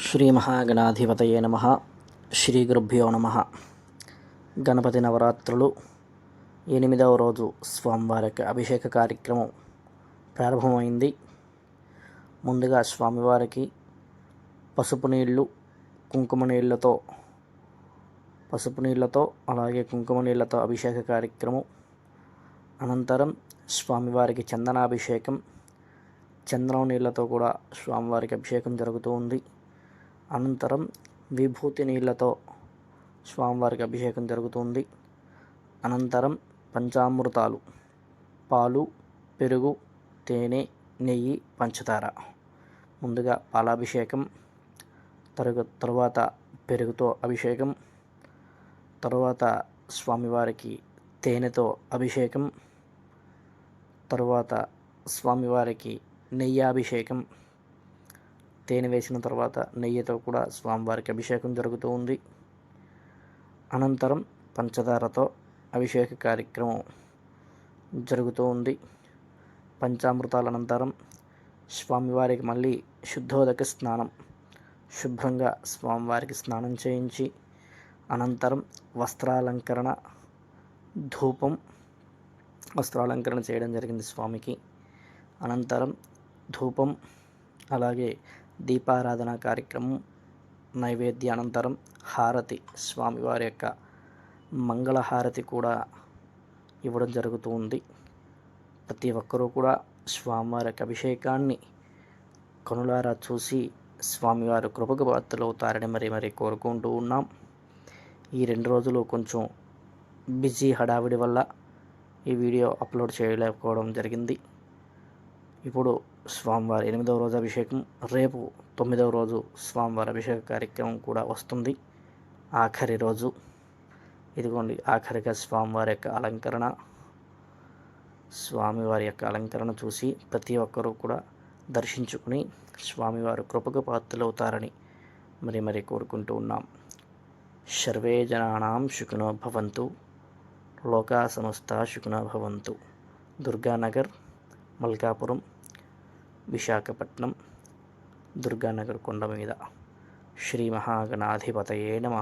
శ్రీ మహాగణాధిపతయే నమ. శ్రీ గురుభ్యో నమ. గణపతి నవరాత్రులు ఎనిమిదవ రోజు స్వామివారికి అభిషేక కార్యక్రమం ప్రారంభమైంది. ముందుగా స్వామివారికి పసుపు నీళ్ళు కుంకుమ నీళ్ళతో పసుపు నీళ్ళతో అలాగే కుంకుమ నీళ్ళతో అభిషేక కార్యక్రమం. అనంతరం స్వామివారికి చందనాభిషేకం చంద్రం నీళ్ళతో కూడా స్వామివారికి అభిషేకం జరుగుతూ ఉంది. అనంతరం విభూతి నీళ్ళతో స్వామివారికి అభిషేకం జరుగుతుంది. అనంతరం పంచామృతాలు పాలు పెరుగు తేనె నెయ్యి పంచదార. ముందుగా పాలాభిషేకం తరుగు తరువాత పెరుగుతో అభిషేకం తరువాత స్వామివారికి తేనెతో అభిషేకం తరువాత స్వామివారికి నెయ్యాభిషేకం తేనె వేసిన తర్వాత నెయ్యితో కూడా స్వామివారికి అభిషేకం జరుగుతూ ఉంది. అనంతరం పంచదారతో అభిషేక కార్యక్రమం జరుగుతూ ఉంది. పంచామృతాల అనంతరం స్వామివారికి మళ్ళీ శుద్ధోదక స్నానం శుభ్రంగా స్వామివారికి స్నానం చేయించి అనంతరం వస్త్రాలంకరణ ధూపం వస్త్రాలంకరణ చేయడం జరిగింది స్వామికి. అనంతరం ధూపం అలాగే దీపారాధన కార్యక్రమం నైవేద్య అనంతరం హారతి. స్వామివారి యొక్క మంగళహారతి కూడా ఇవ్వడం జరుగుతూ ఉంది. ప్రతి ఒక్కరూ కూడా స్వామివారి యొక్క అభిషేకాన్ని కనులారా చూసి స్వామివారి కృపకు పాత్రలవుతారని మరి మరి కోరుకుంటూ ఉన్నాం. ఈ రెండు రోజులు కొంచెం బిజీ హడావిడి వల్ల ఈ వీడియో అప్లోడ్ చేయలేకపోవడం జరిగింది. ఇప్పుడు స్వామివారి ఎనిమిదవ రోజు అభిషేకం రేపు తొమ్మిదవ రోజు స్వామివారి అభిషేక కార్యక్రమం కూడా వస్తుంది. ఆఖరి రోజు. ఇదిగోండి ఆఖరిగా స్వామివారి యొక్క అలంకరణ. స్వామివారి యొక్క అలంకరణ చూసి ప్రతి ఒక్కరూ కూడా దర్శించుకుని స్వామివారు కృపకు పాత్రలవుతారని మరి మరి కోరుకుంటూ ఉన్నాం. సర్వే జనానాం శుకునో భవంతు. లోకా సంస్థ శుకునో భవంతు. దుర్గానగర్ మల్కాపురం. విశాఖపట్నం దుర్గానగర్ కొండ మీద శ్రీ మహాగణాధిపతయే నమ.